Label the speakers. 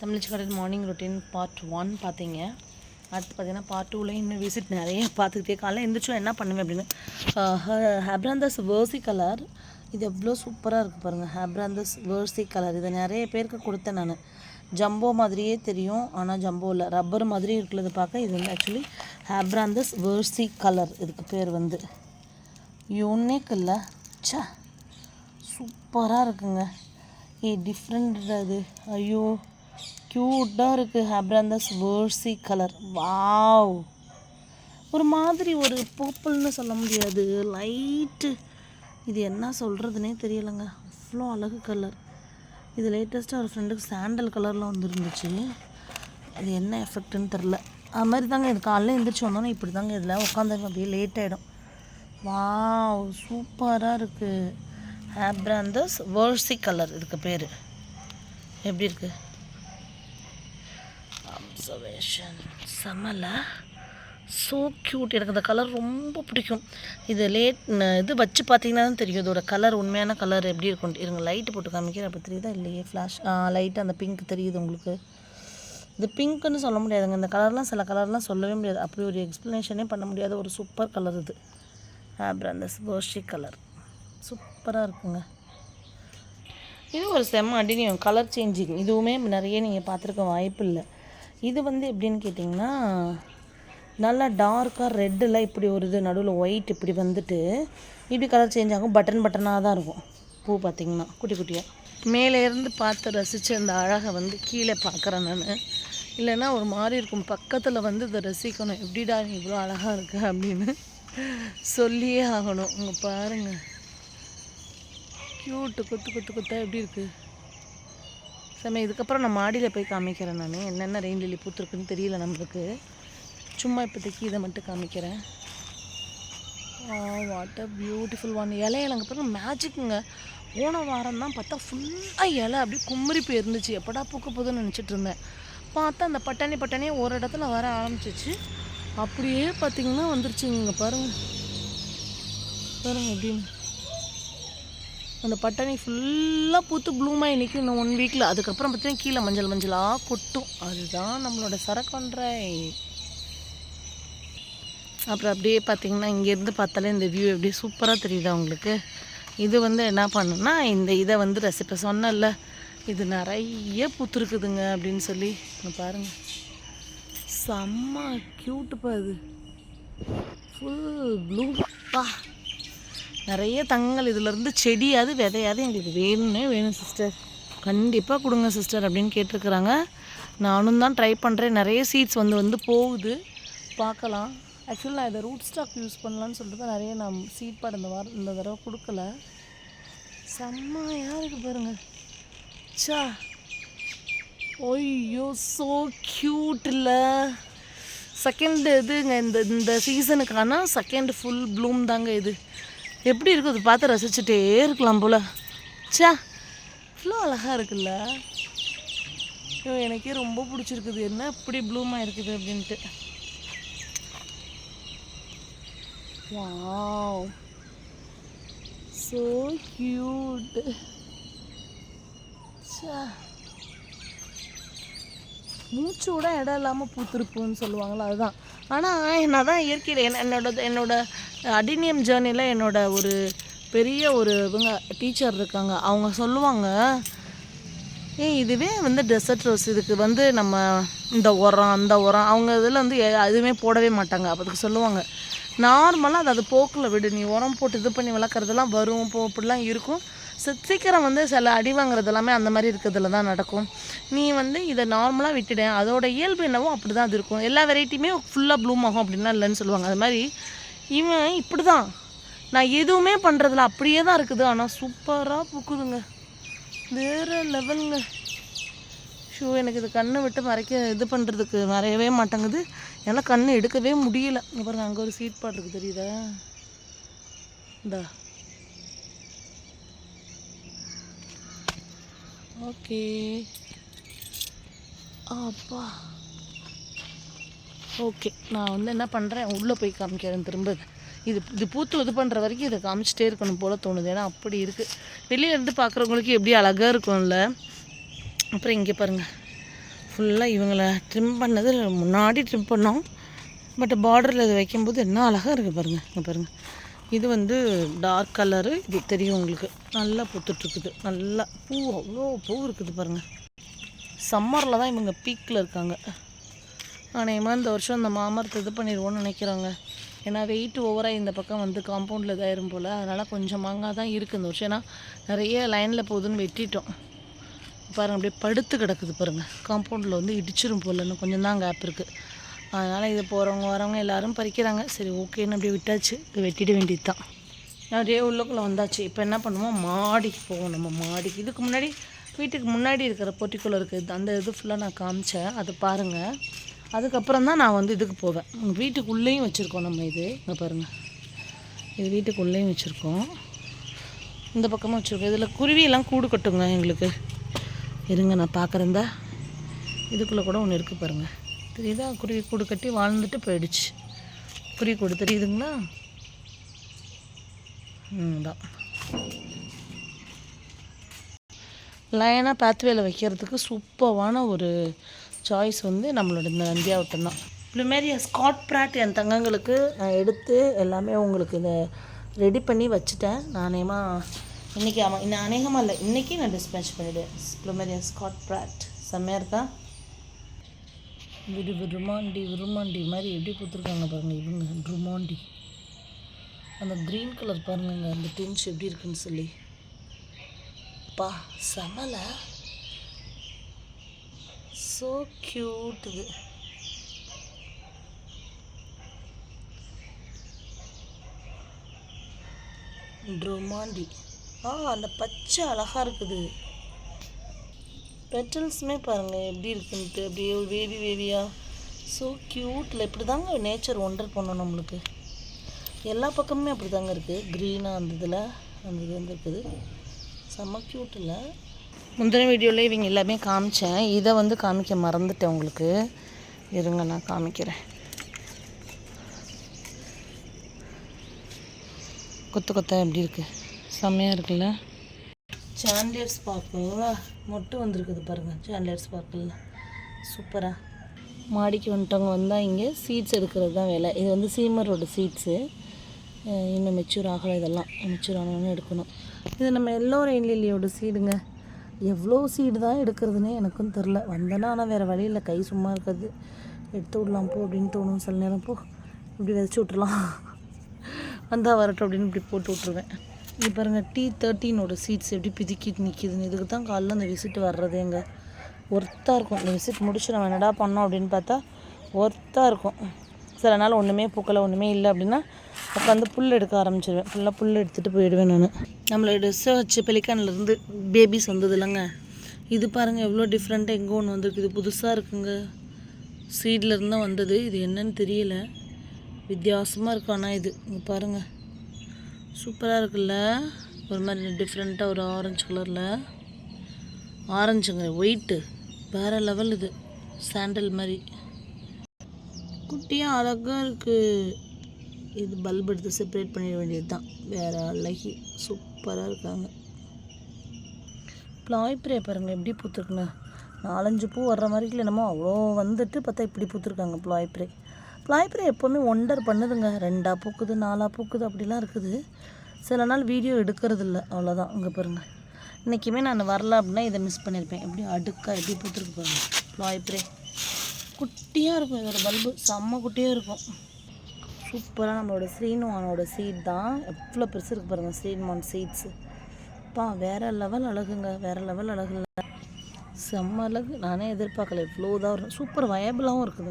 Speaker 1: தமிழ்ச்சி கடையில் morning routine part one பார்த்தீங்க. அடுத்து பார்த்தீங்கன்னா பார்ட் டூவில் இன்னும் விசிட் நிறைய பார்த்துக்கிட்டே காலைல எழுந்திரிச்சோம் என்ன பண்ணுவேன் அப்படின்னு? ஹேப்ராந்தஸ் வேர்சி கலர் இது எவ்வளோ சூப்பராக இருக்குது பாருங்கள் ஹேப்ராந்தஸ் வேர்சி கலர் இதை நிறைய பேருக்கு கொடுத்தேன் நான். ஜம்போ மாதிரியே தெரியும் ஆனால் ஜம்போ இல்லை. ரப்பர் மாதிரி இருக்கிறது பார்க்க. இது வந்து ஆக்சுவலி ஹேப்ராந்தஸ் வேர்சி கலர் இதுக்கு பேர் வந்து யூனிக் இல்லை. சா சூப்பராக இருக்குங்க. ஏ டிஃப்ரெண்ட் அது ஐயோ. க்யூட்டாக இருக்குது ஹப்ரந்தஸ் வேர்சி கலர் வாவ் ஒரு மாதிரி ஒரு பர்பிள்னு சொல்ல முடியாது. லைட்டு இது என்ன சொல்கிறதுனே தெரியலைங்க. அவ்வளோ அழகு கலர் இது லேட்டஸ்ட்டாக ஒரு ஃப்ரெண்டுக்கு சாண்டல் கலரில் வந்துருந்துச்சு. அது என்ன எஃபெக்ட்டுன்னு தெரில அது மாதிரி தாங்க இது காலையில் எழுந்திரிச்சு வந்தோன்னே இப்படி தாங்க இதில் உட்காந்தாங்க அப்படியே லேட் ஆகிடும் வாவ் சூப்பராக இருக்குது ஹேப்ராந்தஸ் வேர்சி கலர் இதுக்கு பேர். எப்படி இருக்குது அப்சர்வேஷன் செம்மல. ஸோ க்யூட் எனக்கு அந்த கலர் ரொம்ப பிடிக்கும். இது லேட் இது வச்சு பார்த்தீங்கன்னா தான் தெரியும். இதோட கலர் உண்மையான கலர் எப்படி இருக்கும். இருங்க லைட்டு போட்டு காமிக்கிறேன். அப்போ தெரியுதா இல்லையே? ஃப்ளாஷ் லைட்டு அந்த பிங்க் தெரியுது உங்களுக்கு. இது பிங்க்குன்னு சொல்ல முடியாதுங்க. இந்த கலர்லாம் சில கலர்லாம் சொல்லவே முடியாது. அப்படி ஒரு எக்ஸ்ப்ளனேஷனே பண்ண முடியாத ஒரு சூப்பர் கலர் இது. அப்புறம் அந்த கோஷி கலர் சூப்பராக இருக்குங்க. இது ஒரு செம்ம அடினியம் கலர் சேஞ்சிங் இதுவுமே நிறைய நீங்கள் பார்த்துருக்க வாய்ப்பு இல்லை. இது வந்து எப்படின்னு கேட்டிங்கன்னா நல்லா டார்க்காக ரெட்டில் இப்படி ஒரு இது நடுவில் ஒயிட் இப்படி வந்துட்டு இப்படி கலர் சேஞ்ச் ஆகும் பட்டன் பட்டனாக தான் இருக்கும். பூ பார்த்திங்கன்னா குட்டி குட்டியாக மேலே இருந்து பார்த்து ரசித்து அந்த அழகை வந்து கீழே பார்க்குறேன் நான். இல்லைன்னா ஒரு மாதிரி இருக்கும். பக்கத்தில் வந்து இதை ரசிக்கணும். எப்படிடா நீ இவ்வளோ அழகாக இருக்கு அப்படின்னு சொல்லியே ஆகணும். இங்கே பாருங்கள் க்யூட்டு குத்து குத்து குத்தா எப்படி இருக்குது சமயம் இதுக்கப்புறம் நான் மாடியில் போய் காமிக்கிறேன் நான். என்னென்ன ரெயின் லில்லி பூத்துருக்குன்னு தெரியல நம்மளுக்கு. சும்மா இப்போதைக்கு இதை மட்டும் காமிக்கிறேன். வாட் அ பியூட்டிஃபுல் ஒன் இலையிலங்க பாருங்க மேஜிக்குங்க போன வாரம் தான் பார்த்தா ஃபுல்லாக இலை அப்படியே கும்மரி போயிருந்துச்சு. எப்படா பூக்க போதுன்னு நினச்சிட்டு இருந்தேன். பார்த்தா அந்த பட்டாணி பட்டாணியே ஒரு இடத்துல வர ஆரம்பிச்சிச்சு. அப்படியே பார்த்தீங்கன்னா வந்துருச்சுங்க பாருங்கள் பாருங்கள் பாருங்க எப்படின்னு அந்த பட்டாணி ஃபுல்லாக பூத்து ப்ளூமாக நிற்கும் இன்னும் ஒன் வீக்கில் அதுக்கப்புறம் பார்த்தீங்கன்னா கீழே மஞ்சள் மஞ்சளாக கொட்டும். அதுதான் நம்மளோட சரக்கொன்றை. அப்புறம் அப்படியே பார்த்தீங்கன்னா இங்கேருந்து பார்த்தாலே இந்த வியூ எப்படி சூப்பராக தெரியுதா உங்களுக்கு? இது வந்து என்ன பண்ணுன்னா இந்த இதை வந்து ரசிப்பை சொன்னல இது நிறைய பூத்துருக்குதுங்க அப்படின்னு சொல்லி. இங்க பாருங்க. செம்ம க்யூட்டுப்பா இது. ஃபுல் ப்ளூப்பா நிறைய தங்கள் இதிலேருந்து செடியாவது விதையாவது எங்களுக்கு வேணும்னே வேணும் சிஸ்டர் கண்டிப்பாக கொடுங்க சிஸ்டர் அப்படின்னு கேட்டிருக்கிறாங்க. நானும் தான் ட்ரை பண்ணுறேன் நிறைய சீட்ஸ் வந்து வந்து போகுது. பார்க்கலாம். ஆக்சுவலி நான் இதை ரூட் ஸ்டாக் யூஸ் பண்ணலான்னு சொல்லிட்டு தான் நிறைய நான் சீட் பாடு இந்த வாரம் இந்த தடவை கொடுக்கல. செம்மையாக இருக்குது பாருங்கள் சா ஒய்யோ ஸோ க்யூட் இல்லை செகண்ட் இதுங்க இந்த இந்த சீசனுக்கான செகண்ட் ஃபுல் ப்ளூம் தாங்க இது. எப்படி இருக்கும் பார்த்து ரசிச்சுட்டே இருக்கலாம் போல். சா இவ்வளோ அழகாக இருக்குல்ல. ஐயோ எனக்கே ரொம்ப பிடிச்சிருக்குது. என்ன இப்படி ப்ளூமாக இருக்குது அப்படின்ட்டு. வாவ் ஸோ க்யூட் சா மூச்சு விட இடம் இல்லாமல் பூத்திருப்புன்னு சொல்லுவாங்களா அதுதான். ஆனால் நான் தான் இயற்கையில் என்ன என்னோட என்னோட அடினியம் ஜேர்னியில் என்னோட ஒரு பெரிய ஒரு இவங்க டீச்சர் இருக்காங்க. அவங்க சொல்லுவாங்க ஏ இதுவே வந்து டெசர்ட் ரோஸ் இதுக்கு வந்து நம்ம இந்த உரம் அந்த உரம். அவங்க இதில் வந்து எ- எதுவுமே போடவே மாட்டாங்க. அதுக்கு சொல்லுவாங்க நார்மலாக அது அது போக்கில் விடு. நீ உரம் போட்டு இது பண்ணி வளர்க்குறதெல்லாம் வரும் போ அப்படிலாம் இருக்கும். சீக்கிரம் வந்து சில அடி வாங்குறது எல்லாமே அந்த மாதிரி இருக்கிறதுல தான் நடக்கும். நீ வந்து இதை நார்மலாக விட்டுடு. அதோட இயல்பு என்னவோ அப்படி தான் அது இருக்கும். எல்லா வெரைட்டியுமே ஃபுல்லாக ப்ளூம் ஆகும் அப்படின்லாம் இல்லைன்னு சொல்லுவாங்க. அது மாதிரி இவன் இப்படி தான் நான் எதுவுமே பண்ணுறதில்ல அப்படியே தான் இருக்குது. ஆனால் சூப்பராக பூக்குதுங்க. வேறு லெவலுங்க ஷோ எனக்கு இது கண்ணை விட்டு மறைக்க இது பண்ணுறதுக்கு மறையவே மாட்டேங்குது. என்னால் கண்ணு எடுக்கவே முடியல. இங்க பாருங்க அங்கே ஒரு சீட் பாட் இருக்குது தெரியுதா? இந்தா. ஓகே. அப்பா. ஓகே நான் வந்து என்ன பண்ணுறேன் உள்ளே போய் காமிக்கிறேன் திரும்ப. இது. இது பூத்து இது பண்ணுற வரைக்கும் இதை காமிச்சிட்டே இருக்கணும் போல் தோணுது. ஏன்னா அப்படி இருக்குது வெளியே இருந்து பார்க்குறவங்களுக்கு எப்படி அழகாக இருக்கும்ல? அப்புறம் இங்கே பாருங்கள் ஃபுல்லாக இவங்களை ட்ரிம் பண்ணது முன்னாடி ட்ரிம் பண்ணோம். பட் பார்டரில் இது வைக்கும்போது என்ன அழகாக இருக்குது பாருங்கள் இங்கே பாருங்கள் இது வந்து டார்க் கலரு இது தெரியும் உங்களுக்கு. நல்லா பூத்துட்ருக்குது நல்லா பூ அவ்வளோ பூ இருக்குது பாருங்கள் சம்மரில் தான் இவங்க பீக்கில் இருக்காங்க. ஆனால் இந்த வருஷம் இந்த மாமரத்தை இது பண்ணிடுவோன்னு நினைக்கிறாங்க. ஏன்னா வெயிட் ஓவராக இந்த பக்கம் வந்து காம்பவுண்டில் இதாயிரும் போல். அதனால் கொஞ்சம் மாங்காய் தான் இருக்குது இந்த வருஷம். ஏன்னா நிறைய லைனில் போகுதுன்னு வெட்டிட்டோம். பாருங்கள் அப்படியே படுத்து கிடக்குது பாருங்கள் காம்பவுண்டில் வந்து இடிச்சிரும் போல் இன்னும் கொஞ்சம் தான் கேப் இருக்குது அதனால் இது போகிறவங்க வரவங்க எல்லோரும் பறிக்கிறாங்க. சரி ஓகேன்னு அப்படியே விட்டாச்சு. இது வெட்டிட வேண்டியது தான் அப்படியே உள்ளுக்குள்ளே வந்தாச்சு. இப்போ என்ன பண்ணுவோம்? மாடிக்கு போவோம் நம்ம மாடிக்கு. இதுக்கு முன்னாடி வீட்டுக்கு முன்னாடி இருக்கிற பொட்டிக்குள்ளே இருக்குது அந்த இது ஃபுல்லாக நான் காமிச்சேன். அது பாருங்கள் அதுக்கப்புறம் தான் நான் வந்து இதுக்கு போவேன். உங்கள் வீட்டுக்குள்ளேயும் வச்சுருக்கோம் நம்ம இது. இங்கே பாருங்கள் இது வீட்டுக்குள்ளேயும் வச்சுருக்கோம். இந்த பக்கமும் வச்சுருக்கோம். இதில் குருவியெல்லாம் கூடு கட்டுங்க எங்களுக்கு. இருங்க நான் பார்க்குறேன் இதுக்குள்ளே கூட ஒன்று இருக்குது பாருங்கள் தெரியுதா குருவி கூடு கட்டி வாழ்ந்துட்டு போயிடுச்சு. குருவி கூடு தெரியுதுங்களா? ம் தான் லைனாக பேத்வேல வைக்கிறதுக்கு சூப்பரான ஒரு சாய்ஸ் வந்து நம்மளோட இந்த நந்தியாவட்டம் தான். ப்ளூமேரியா ஸ்காட் ப்ராட் என் தங்கங்களுக்கு நான் எடுத்து எல்லாமே உங்களுக்கு இதை ரெடி பண்ணி வச்சுட்டேன். நானேமா இன்றைக்கி ஆமாம் இன்னும் அநேகமாக இல்லை இன்றைக்கி நான் டிஸ்பேச் பண்ணிவிடுவேன் ப்ளூமேரியா ஸ்காட் ப்ராட் செம்மையாக இருக்கா? விடு விருமாண்டி விருமாண்டி மாதிரி எப்படி கொடுத்துருக்காங்க பாருங்கள் இவங்க ருமாண்டி. அந்த க்ரீன் கலர் பாருங்கங்க அந்த டின்ஸ் எப்படி இருக்குன்னு சொல்லி. பா செமல. ஸோ க்யூட் இது. ஆ அந்த பச்சை அழகாக இருக்குது. பெட்டல்ஸுமே பாருங்கள் எப்படி இருக்குன்ட்டு. அப்படியே ஒரு வேவி வேவியாக ஸோ க்யூட்டில் இப்படி தாங்க நேச்சர் ஒண்டர் பண்ணணும் நம்மளுக்கு. எல்லா பக்கமுமே அப்படி தாங்க இருக்குது க்ரீனாக அந்த இதில் அந்த இது வந்துருக்குது செம்ம க்யூட்டில் முந்தின வீடியோவில் இவங்க எல்லாமே காமிச்சேன். இதை வந்து காமிக்க மறந்துட்டேன் உங்களுக்கு. இருங்க நான் காமிக்கிறேன். கொத்து கொத்தா எப்படி இருக்குது செம்மையாக இருக்குல்ல? சாண்ட்லேட் ஸ்பார்க்கிளா மொட்டு வந்திருக்குது பாருங்கள் சாண்ட்லேட் ஸ்பார்க்கிளில் சூப்பராக மாடிக்கு வந்துட்டவங்க வந்தால் இங்கே சீட்ஸ் எடுக்கிறது தான் வேலை. இது வந்து சீமரோட சீட்ஸு இன்னும் மெச்சூர் ஆகலை இதெல்லாம். மெச்சூர் ஆனவொன்னு எடுக்கணும். இது நம்ம எல்லோ ரெயின் லில்லியோட சீடுங்க எவ்வளோ சீடு தான் எடுக்கிறதுனே எனக்கும் தெரில. வந்தேன்னா ஆனால் வேறு வழியில் கை சும்மா இருக்காது. எடுத்து விடலாம் போ அப்படின்னு தோணும். சில நேரம் போ. இப்படி விதைச்சி விட்றலாம் வந்தால் வரட்டும் அப்படின்னு இப்படி போட்டு விட்ருவேன் இது பாருங்கள் டி தேர்ட்டீனோட சீட்ஸ் எப்படி பிதுக்கிட்டு நிற்கிதுன்னு இதுக்கு தான் காலைல அந்த விசிட் வர்றது எங்கே? ஒர்த்தாக இருக்கும். இந்த விசிட் முடிச்சு நம்ம என்னடா பண்ணோம் அப்படின்னு பார்த்தா ஒர்த்தாக இருக்கும். சில நாள் ஒன்றுமே பூக்களை ஒன்றுமே இல்லை அப்படின்னா உட்காந்து புல் எடுக்க ஆரம்பிச்சிடுவேன் ஃபுல்லாக புல் எடுத்துகிட்டு போயிடுவேன் நான். நம்மளோட ட்ரெஸ்ஸை வச்சு பெலிக்கான்லேருந்து பேபிஸ் வந்தது இல்லைங்க. இது பாருங்கள் எவ்வளோ டிஃப்ரெண்ட்டாக எங்கே ஒன்று வந்திருக்கு இது புதுசாக இருக்குங்க சீட்லேருந்து தான் வந்தது. இது என்னன்னு தெரியல. வித்தியாசமாக இருக்கும் ஆனால் இது. இங்கே பாருங்கள் சூப்பராக இருக்குல்ல. ஒரு மாதிரி டிஃப்ரெண்ட்டாக ஒரு ஆரஞ்சு கலரில் ஆரஞ்சுங்க ஒயிட்டு வேறு லெவல் இது. சாண்டல் மாதிரி. குட்டியாக அழகாக இருக்குது இது பல்ப் எடுத்து செப்பரேட் பண்ணிட வேண்டியது தான் வேறு அழகி சூப்பராக இருக்காங்க. ப்ளாய்ப்ரே பாருங்கள் எப்படி பூத்துருக்குங்க நாலஞ்சு பூ வர்ற மாதிரி இல்லை என்னமோ. அவ்வளோ வந்துட்டு பார்த்தா இப்படி பூத்துருக்காங்க ப்ளாய்ப்ரே ப்ளாய்ப்ரே எப்போவுமே ஒண்டர் பண்ணுதுங்க. ரெண்டாக பூக்குது நாலாக பூக்குது அப்படிலாம் இருக்குது. சில நாள் வீடியோ எடுக்கிறது இல்லை அவ்வளோதான் இங்கே பாருங்கள் இன்றைக்குமே நான் வரல அப்படின்னா இதை மிஸ் பண்ணியிருப்பேன் எப்படி அடுக்காக எப்படி பூத்துருக்கு பாருங்கள் ப்ளாய்ப்ரே குட்டியாக இருக்கும் இதோட பல்பு செம்ம குட்டியாக இருக்கும். சூப்பராக நம்மளோட ஸ்ரீனுவானோட சீட் தான். எவ்வளோ பெருசு இருக்குது பாருங்கள் ஸ்ரீனுவான் சீட்ஸு பா வேறு லெவல் அழகுங்க. வேறு லெவல் அழகு இல்லை. செம்ம அழகு. நானே எதிர்பார்க்கல. இவ்வளோ தான் வரும். சூப்பர் வயபிளாகவும் இருக்குது